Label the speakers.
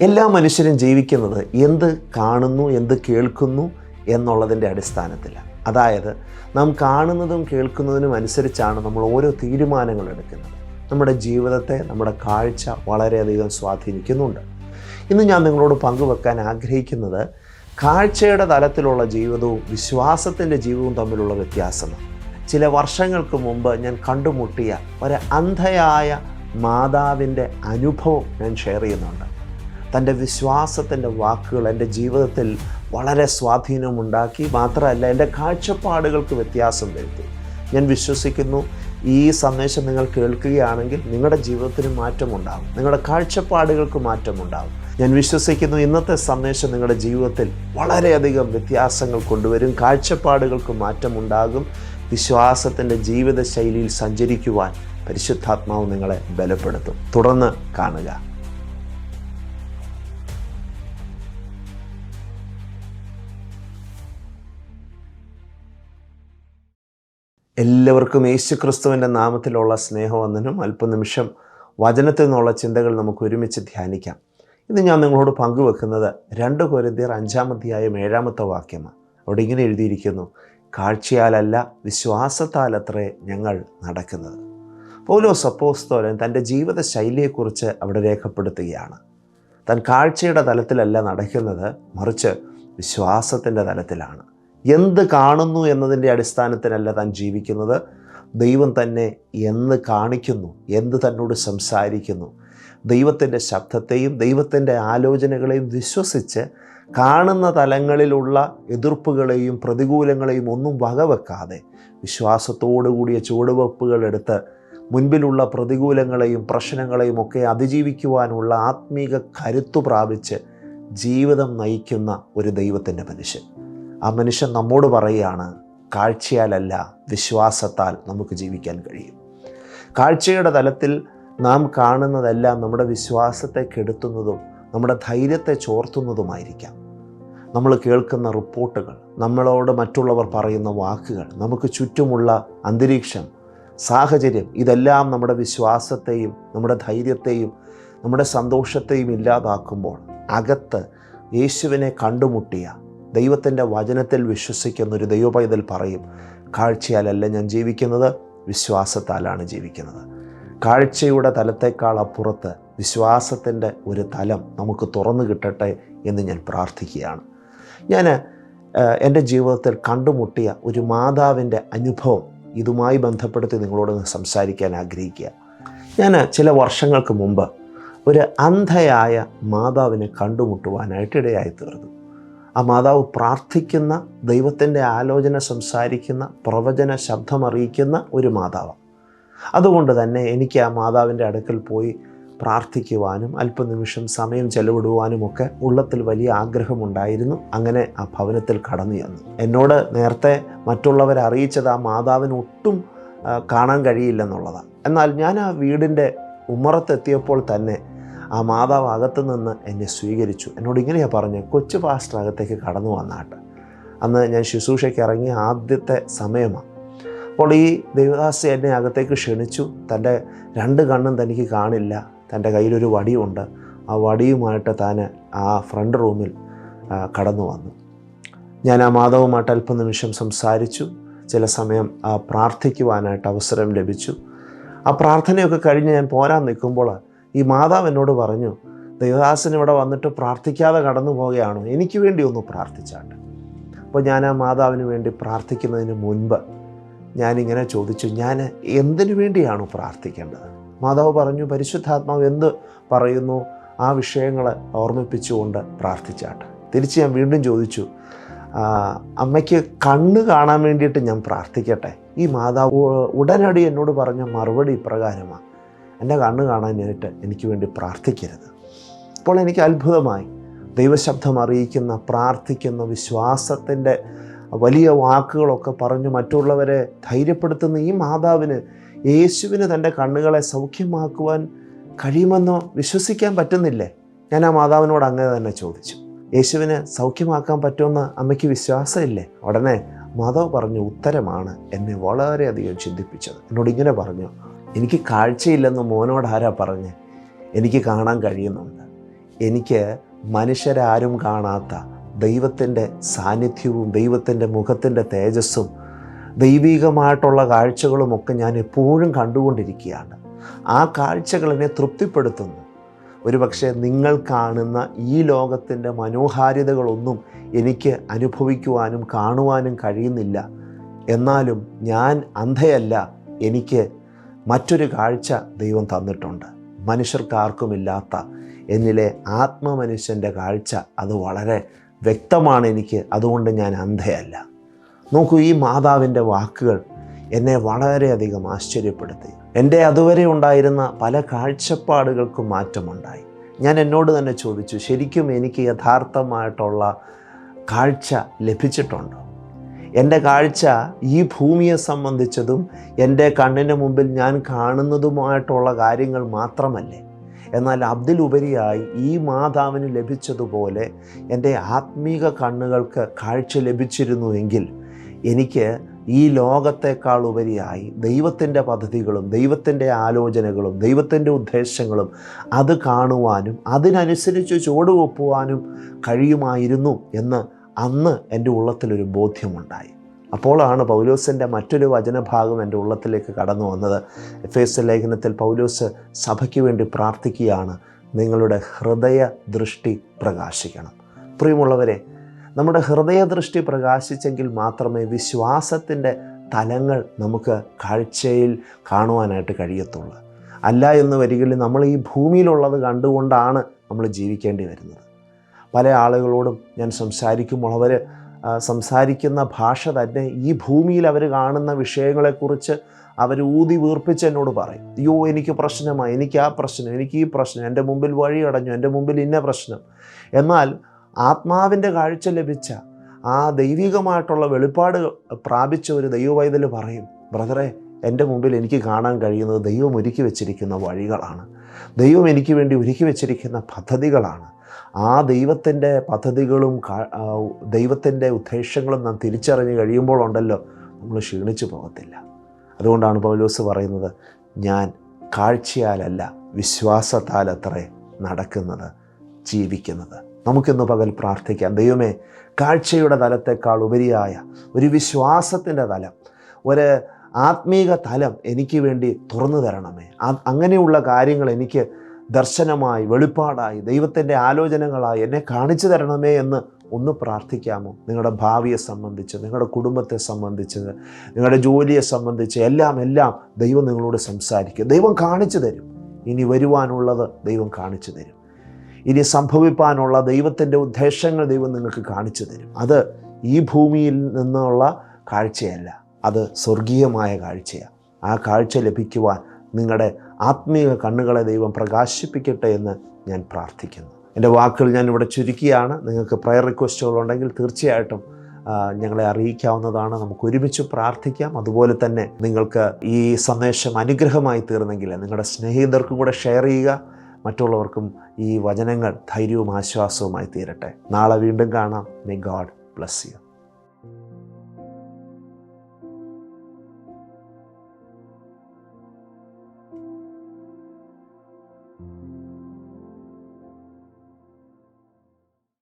Speaker 1: എല്ലാ മനുഷ്യരും ജീവിക്കുന്നത് എന്ത് കാണുന്നു എന്ത് കേൾക്കുന്നു എന്നുള്ളതിന്റെ അടിസ്ഥാനത്തിലാണ്. അതായത് നാം കാണുന്നതും കേൾക്കുന്നതിനും അനുസരിച്ചാണ് നമ്മൾ ഓരോ തീരുമാനങ്ങൾ എടുക്കുന്നത്. നമ്മുടെ ജീവിതത്തെ നമ്മുടെ കാഴ്ച വളരെയധികം സ്വാധീനിക്കുന്നുണ്ട്. ഇന്ന് ഞാൻ നിങ്ങളോട് പങ്കുവെക്കാൻ ആഗ്രഹിക്കുന്നത് കാഴ്ചയുടെ തലത്തിലുള്ള ജീവിതവും വിശ്വാസത്തിന്റെ ജീവിതവും തമ്മിലുള്ള വ്യത്യാസമാണ്. ചില വർഷങ്ങൾക്ക് മുമ്പ് ഞാൻ കണ്ടുമുട്ടിയ ഒരു അന്ധയായ മാതാവിന്റെ അനുഭവം ഞാൻ ഷെയർ ചെയ്യുന്നുണ്ട്. തന്റെ വിശ്വാസത്തിന്റെ വാക്കുകൾ എന്റെ ജീവിതത്തിൽ വളരെ സ്വാധീനമുണ്ടാക്കി മാത്രമല്ല എന്റെ കാഴ്ചപ്പാടുകൾക്ക് വ്യത്യാസം വരുത്തി. ഞാൻ വിശ്വസിക്കുന്നു ഈ സന്ദേശം നിങ്ങൾ കേൾക്കുകയാണെങ്കിൽ നിങ്ങളുടെ ജീവിതത്തിന് മാറ്റമുണ്ടാകും നിങ്ങളുടെ കാഴ്ചപ്പാടുകൾക്ക് മാറ്റമുണ്ടാകും. ഞാൻ വിശ്വസിക്കുന്നു ഇന്നത്തെ സന്ദേശം നിങ്ങളുടെ ജീവിതത്തിൽ വളരെയധികം വ്യത്യാസങ്ങൾ കൊണ്ടുവരും കാഴ്ചപ്പാടുകൾക്ക് മാറ്റമുണ്ടാകും വിശ്വാസത്തിന്റെ ജീവിതശൈലിയിൽ സഞ്ചരിക്കുവാൻ പരിശുദ്ധാത്മാവ് നിങ്ങളെ ബലപ്പെടുത്തും. തുടർന്ന് കാണുക. എല്ലാവർക്കും യേശു ക്രിസ്തുവിന്റെ നാമത്തിലുള്ള സ്നേഹവന്ദനം. അല്പനിമിഷം വചനത്തിൽ നിന്നുള്ള ചിന്തകൾ നമുക്ക് ഒരുമിച്ച് ധ്യാനിക്കാം. ഇത് ഞാൻ നിങ്ങളോട് പങ്കുവെക്കുന്നത് രണ്ട് കൊരന്തിയർ അഞ്ചാമധ്യായം ഏഴാമത്തെ വാക്യമാണ്. അവിടെ ഇങ്ങനെ എഴുതിയിരിക്കുന്നു കാഴ്ചയാലല്ല വിശ്വാസത്താലത്രേ ഞങ്ങൾ നടക്കുന്നത്. പൗലോ സപ്പോസ്തോലൻ തന്റെ ജീവിത ശൈലിയെക്കുറിച്ച് അവിടെ രേഖപ്പെടുത്തുകയാണ്. താൻ കാഴ്ചയുടെ തലത്തിലല്ല നടക്കുന്നത് മറിച്ച് വിശ്വാസത്തിന്റെ തലത്തിലാണ്. എന്ത് കാണുന്നു എന്നതിന്റെ അടിസ്ഥാനത്തിലല്ല താൻ ജീവിക്കുന്നത്. ദൈവം തന്നെ എന്ന് കാണിക്കുന്നു എന്ത് തന്നോട് സംസാരിക്കുന്നു. ദൈവത്തിന്റെ ശബ്ദത്തെയും ദൈവത്തിന്റെ ആലോചനകളെയും വിശ്വസിച്ച് കാണുന്ന തലങ്ങളിലുള്ള എതിർപ്പുകളെയും പ്രതികൂലങ്ങളെയും ഒന്നും വകവെക്കാതെ വിശ്വാസത്തോടു കൂടിയ ചുവടുവെപ്പുകൾ എടുത്ത് മുൻപിലുള്ള പ്രതികൂലങ്ങളെയും പ്രശ്നങ്ങളെയും ഒക്കെ അതിജീവിക്കുവാനുള്ള ആത്മീക കരുത്തു പ്രാപിച്ച് ജീവിതം നയിക്കുന്ന ഒരു ദൈവത്തിന്റെ മനുഷ്യൻ. ആ മനുഷ്യൻ നമ്മോട് പറയുകയാണ് കാഴ്ചയാലല്ല വിശ്വാസത്താൽ നമുക്ക് ജീവിക്കാൻ കഴിയും. കാഴ്ചയുടെ തലത്തിൽ നാം കാണുന്നതെല്ലാം നമ്മുടെ വിശ്വാസത്തെ കെടുത്തുന്നതും നമ്മുടെ ധൈര്യത്തെ ചോർത്തുന്നതുമായിരിക്കാം. നമ്മൾ കേൾക്കുന്ന റിപ്പോർട്ടുകൾ നമ്മളോട് മറ്റുള്ളവർ പറയുന്ന വാക്കുകൾ നമുക്ക് ചുറ്റുമുള്ള അന്തരീക്ഷം സാഹചര്യം ഇതെല്ലാം നമ്മുടെ വിശ്വാസത്തെയും നമ്മുടെ ധൈര്യത്തെയും നമ്മുടെ സന്തോഷത്തെയും ഇല്ലാതാക്കുമ്പോൾ അകത്ത് യേശുവിനെ കണ്ടുമുട്ടിയ ദൈവത്തിന്റെ വചനത്തിൽ വിശ്വസിക്കുന്ന ഒരു ദൈവപൈതൽ പറയും കാഴ്ചയാലല്ല ഞാൻ ജീവിക്കുന്നത് വിശ്വാസത്താലാണ് ജീവിക്കുന്നത്. കാഴ്ചയുടെ തലത്തേക്കാൾ അപ്പുറത്ത് വിശ്വാസത്തിന്റെ ഒരു തലം നമുക്ക് തുറന്നു കിട്ടട്ടെ എന്ന് ഞാൻ പ്രാർത്ഥിക്കുകയാണ്. ഞാൻ എന്റെ ജീവിതത്തിൽ കണ്ടുമുട്ടിയ ഒരു മാതാവിന്റെ അനുഭവം ഇതുമായി ബന്ധപ്പെടുത്തി നിങ്ങളോട് സംസാരിക്കാൻ ആഗ്രഹിക്കുക. ഞാൻ ചില വർഷങ്ങൾക്ക് മുമ്പ് ഒരു അന്ധയായ മാതാവിനെ കണ്ടുമുട്ടുവാനായിട്ട് ഇടയായി തീർന്നു. ആ മാതാവ് പ്രാർത്ഥിക്കുന്ന ദൈവത്തിന്റെ ആലോചന സംസാരിക്കുന്ന പ്രവചന ശബ്ദമറിയിക്കുന്ന ഒരു മാതാവാണ്. അതുകൊണ്ട് തന്നെ എനിക്ക് ആ മാതാവിന്റെ അടുക്കൽ പോയി പ്രാർത്ഥിക്കുവാനും അല്പനിമിഷം സമയം ചെലവിടുവാനും ഒക്കെ ഉള്ളത്തിൽ വലിയ ആഗ്രഹമുണ്ടായിരുന്നു. അങ്ങനെ ആ ഭവനത്തിൽ കടന്നു ചെന്നു. എന്നോട് നേരത്തെ മറ്റുള്ളവരെ അറിയിച്ചത് ആ മാതാവിന് ഒട്ടും കാണാൻ കഴിയില്ലെന്നുള്ളതാണ്. എന്നാൽ ഞാൻ ആ വീടിന്റെ ഉമ്മറത്തെത്തിയപ്പോൾ തന്നെ ആ മാതാവ് അകത്തു നിന്ന് എന്നെ സ്വീകരിച്ചു. എന്നോട് ഇങ്ങനെയാണ് പറഞ്ഞു കൊച്ചു പാസ്റ്റർ അകത്തേക്ക് കടന്നു വന്നാട്ട് അന്ന് ഞാൻ ശുശ്രൂഷയ്ക്ക് ഇറങ്ങിയ ആദ്യത്തെ സമയമാണ് അപ്പോൾ ഈ ദേവദാസ് എന്നെ അകത്തേക്ക് ക്ഷണിച്ചു. തന്റെ രണ്ട് കണ്ണും തനിക്ക് കാണില്ല. തന്റെ കയ്യിലൊരു വടിയുണ്ട്. ആ വടിയുമായിട്ട് താൻ ആ ഫ്രണ്ട് റൂമിൽ കടന്നു വന്നു. ഞാൻ ആ മാധവുമായിട്ട് അല്പം നിമിഷം സംസാരിച്ചു. ചില സമയം പ്രാർത്ഥിക്കുവാനായിട്ട് അവസരം ലഭിച്ചു. ആ പ്രാർത്ഥനയൊക്കെ കഴിഞ്ഞ് ഞാൻ പോരാൻ നിൽക്കുമ്പോൾ ഈ മാതാവ് എന്നോട് പറഞ്ഞു ദേവദാസൻ ഇവിടെ വന്നിട്ട് പ്രാർത്ഥിക്കാതെ കടന്നു പോവുകയാണോ? എനിക്ക് വേണ്ടി ഒന്ന് പ്രാർത്ഥിച്ചാട്ട്. അപ്പോൾ ഞാൻ ആ മാതാവിന് വേണ്ടി പ്രാർത്ഥിക്കുന്നതിന് മുൻപ് ഞാനിങ്ങനെ ചോദിച്ചു ഞാൻ എന്തിനു വേണ്ടിയാണ് പ്രാർത്ഥിക്കേണ്ടത്? മാതാവ് പറഞ്ഞു പരിശുദ്ധാത്മാവ് എന്ത് പറയുന്നു? ആ വിഷയങ്ങൾ ഓർമ്മിപ്പിച്ചുകൊണ്ട് പ്രാർത്ഥിച്ചാട്ട്. തിരിച്ച് ഞാൻ വീണ്ടും ചോദിച്ചു അമ്മയ്ക്ക് കണ്ണ് കാണാൻ വേണ്ടിയിട്ട് ഞാൻ പ്രാർത്ഥിക്കട്ടെ? ഈ മാതാവ് ഉടനടി എന്നോട് പറഞ്ഞ മറുപടി ഇപ്രകാരമാണ് എന്റെ കണ്ണ് കാണാനായിട്ട് എനിക്ക് വേണ്ടി പ്രാർത്ഥിക്കരുത്. അപ്പോൾ എനിക്ക് അത്ഭുതമായി ദൈവശബ്ദം അറിയിക്കുന്ന പ്രാർത്ഥിക്കുന്ന വിശ്വാസത്തിന്റെ വലിയ വാക്കുകളൊക്കെ പറഞ്ഞ് മറ്റുള്ളവരെ ധൈര്യപ്പെടുത്തുന്ന ഈ മാതാവിന് യേശുവിന് തന്റെ കണ്ണുകളെ സൗഖ്യമാക്കുവാൻ കഴിയുമെന്നോ വിശ്വസിക്കാൻ പറ്റുന്നില്ലേ? ഞാൻ ആ മാതാവിനോട് അങ്ങനെ തന്നെ ചോദിച്ചു. യേശുവിന് സൗഖ്യമാക്കാൻ പറ്റുമെന്ന് അമ്മയ്ക്ക് വിശ്വാസമില്ലേ? ഉടനെ മാതാവ് പറഞ്ഞു ഉത്തരമാണ്. എന്നെ വളരെയധികം ചിന്തിപ്പിച്ചത്. എന്നോട് ഇങ്ങനെ പറഞ്ഞു എനിക്ക് കാഴ്ചയില്ലെന്ന് മോനോട് ആരാ പറഞ്ഞ്? എനിക്ക് കാണാൻ കഴിയുന്നുണ്ട്. എനിക്ക് മനുഷ്യരാരും കാണാത്ത ദൈവത്തിന്റെ സാന്നിധ്യവും ദൈവത്തിന്റെ മുഖത്തിന്റെ തേജസ്സും ദൈവികമായിട്ടുള്ള കാഴ്ചകളുമൊക്കെ ഞാൻ എപ്പോഴും കണ്ടുകൊണ്ടിരിക്കുകയാണ്. ആ കാഴ്ചകൾ എന്നെ തൃപ്തിപ്പെടുത്തുന്നു. ഒരുപക്ഷെ നിങ്ങൾ കാണുന്ന ഈ ലോകത്തിന്റെ മനോഹാരിതകളൊന്നും എനിക്ക് അനുഭവിക്കുവാനും കാണുവാനും കഴിയുന്നില്ല. എന്നാലും ഞാൻ അന്ധയല്ല എനിക്ക് മറ്റൊരു കാഴ്ച ദൈവം തന്നിട്ടുണ്ട്. മനുഷ്യർക്കാർക്കുമില്ലാത്ത എന്നിലെ ആത്മമനുഷ്യന്റെ കാഴ്ച അത് വളരെ വ്യക്തമാണ് എനിക്ക്. അതുകൊണ്ട് ഞാൻ അന്ധയല്ല. നോക്കൂ ഈ മാതാവിന്റെ വാക്കുകൾ എന്നെ വളരെയധികം ആശ്ചര്യപ്പെടുത്തി. എന്റെ അതുവരെ ഉണ്ടായിരുന്ന പല കാഴ്ചപ്പാടുകൾക്കും മാറ്റമുണ്ടായി. ഞാൻ എന്നോട് തന്നെ ചോദിച്ചു ശരിക്കും എനിക്ക് യഥാർത്ഥമായിട്ടുള്ള കാഴ്ച ലഭിച്ചിട്ടുണ്ടോ? എന്റെ കാഴ്ച ഈ ഭൂമിയെ സംബന്ധിച്ചതും എന്റെ കണ്ണിന് മുമ്പിൽ ഞാൻ കാണുന്നതുമായിട്ടുള്ള കാര്യങ്ങൾ മാത്രമല്ലേ? എന്നാൽ അതിലുപരിയായി ഈ മാതാവിന് ലഭിച്ചതുപോലെ എന്റെ ആത്മീക കണ്ണുകൾക്ക് കാഴ്ച ലഭിച്ചിരുന്നുവെങ്കിൽ എനിക്ക് ഈ ലോകത്തെക്കാൾ ഉപരിയായി ദൈവത്തിന്റെ പദ്ധതികളും ദൈവത്തിന്റെ ആലോചനകളും ദൈവത്തിന്റെ ഉദ്ദേശങ്ങളും അത് കാണുവാനും അതിനനുസരിച്ച് ചുവടുവെപ്പുവാനും കഴിയുമായിരുന്നു എന്ന് അന്ന് എന്റെ ഉള്ളത്തിലൊരു ബോധ്യമുണ്ടായി. അപ്പോഴാണ് പൗലോസിന്റെ മറ്റൊരു വചനഭാഗം എന്റെ ഉള്ളത്തിലേക്ക് കടന്നു വന്നത്. എഫ് എസ് ലേഖനത്തിൽ പൗലോസ് സഭയ്ക്ക് വേണ്ടി പ്രാർത്ഥിക്കുകയാണ്. നിങ്ങളുടെ ഹൃദയ ദൃഷ്ടി പ്രകാശിക്കണം. പ്രിയമുള്ളവരെ നമ്മുടെ ഹൃദയ ദൃഷ്ടി പ്രകാശിച്ചെങ്കിൽ മാത്രമേ വിശ്വാസത്തിന്റെ തലങ്ങൾ നമുക്ക് കാഴ്ചയിൽ കാണുവാനായിട്ട് കഴിയത്തുള്ളൂ. അല്ല എന്ന് വരികിൽ നമ്മൾ ഈ ഭൂമിയിലുള്ളത് കണ്ടുകൊണ്ടാണ് നമ്മൾ ജീവിക്കേണ്ടി വരുന്നത്. പല ആളുകളോടും ഞാൻ സംസാരിക്കുമ്പോൾ അവർ സംസാരിക്കുന്ന ഭാഷ തന്നെ ഈ ഭൂമിയിൽ അവർ കാണുന്ന വിഷയങ്ങളെക്കുറിച്ച് അവർ ഊതി വീർപ്പിച്ച് എന്നോട് പറയും. അയ്യോ എനിക്ക് പ്രശ്നമായി എനിക്ക് ആ പ്രശ്നം എനിക്ക് ഈ പ്രശ്നം എന്റെ മുമ്പിൽ വഴി അടഞ്ഞു എന്റെ മുമ്പിൽ ഇന്ന പ്രശ്നം. എന്നാൽ ആത്മാവിന്റെ കാഴ്ച ലഭിച്ച ആ ദൈവികമായിട്ടുള്ള വെളിപ്പാട് പ്രാപിച്ച ഒരു ദൈവവൈതൽ പറയും ബ്രദറെ എന്റെ മുമ്പിൽ എനിക്ക് കാണാൻ കഴിയുന്നത് ദൈവം ഒരുക്കി വെച്ചിരിക്കുന്ന വഴികളാണ്. ദൈവം എനിക്ക് വേണ്ടി ഒരുക്കി വെച്ചിരിക്കുന്ന പദ്ധതികളാണ്. ആ ദൈവത്തിന്റെ പദ്ധതികളും ദൈവത്തിന്റെ ഉദ്ദേശങ്ങളും നാം തിരിച്ചറിഞ്ഞ് കഴിയുമ്പോഴുണ്ടല്ലോ നമ്മൾ ക്ഷീണിച്ചു പോകത്തില്ല. അതുകൊണ്ടാണ് പൗലോസ് പറയുന്നത് ഞാൻ കാഴ്ചയാലല്ല വിശ്വാസത്താൽ അത്രേ നടക്കുന്നത് ജീവിക്കുന്നത്. നമുക്കിന്ന് പകൽ പ്രാർത്ഥിക്കാം. ദൈവമേ കാഴ്ചയുടെ തലത്തെക്കാൾ ഉപരിയായ ഒരു വിശ്വാസത്തിന്റെ തലം ഒരു ആത്മീക തലം എനിക്ക് വേണ്ടി തുറന്നു തരണമേ. അങ്ങനെയുള്ള കാര്യങ്ങൾ എനിക്ക് ദർശനമായി വെളിപ്പാടായി ദൈവത്തിന്റെ ആലോചനകളായി എന്നെ കാണിച്ചു തരണമേ എന്ന് ഒന്ന് പ്രാർത്ഥിക്കാമോ? നിങ്ങളുടെ ഭാവിയെ സംബന്ധിച്ച് നിങ്ങളുടെ കുടുംബത്തെ സംബന്ധിച്ച് നിങ്ങളുടെ ജോലിയെ സംബന്ധിച്ച് എല്ലാം എല്ലാം ദൈവം നിങ്ങളോട് സംസാരിക്കും. ദൈവം കാണിച്ചു തരും. ഇനി വരുവാനുള്ളത് ദൈവം കാണിച്ചു തരും. ഇനി സംഭവിപ്പാനുള്ള ദൈവത്തിന്റെ ഉദ്ദേശങ്ങൾ ദൈവം നിങ്ങൾക്ക് കാണിച്ചു തരും. അത് ഈ ഭൂമിയിൽ നിന്നുള്ള കാഴ്ചയല്ല. അത് സ്വർഗീയമായ കാഴ്ചയാണ്. ആ കാഴ്ച ലഭിക്കുവാൻ നിങ്ങളുടെ ആത്മീയ കണ്ണുകളെ ദൈവം പ്രകാശിപ്പിക്കട്ടെ എന്ന് ഞാൻ പ്രാർത്ഥിക്കുന്നു. എന്റെ വാക്കുകൾ ഞാൻ ഇവിടെ ചുരുക്കിയാണ്. നിങ്ങൾക്ക് പ്രയർ റിക്വസ്റ്റുകൾ ഉണ്ടെങ്കിൽ തീർച്ചയായിട്ടും ഞങ്ങളെ അറിയിക്കാവുന്നതാണ്. നമുക്ക് ഒരുമിച്ച് പ്രാർത്ഥിക്കാം. അതുപോലെ തന്നെ നിങ്ങൾക്ക് ഈ സന്ദേശം അനുഗ്രഹമായി തീർന്നെങ്കിൽ നിങ്ങളുടെ സ്നേഹിതർക്കും കൂടെ ഷെയർ ചെയ്യുക. മറ്റുള്ളവർക്കും ഈ വചനങ്ങൾ ധൈര്യവും ആശ്വാസവുമായി തീരട്ടെ. നാളെ വീണ്ടും കാണാം. May God bless you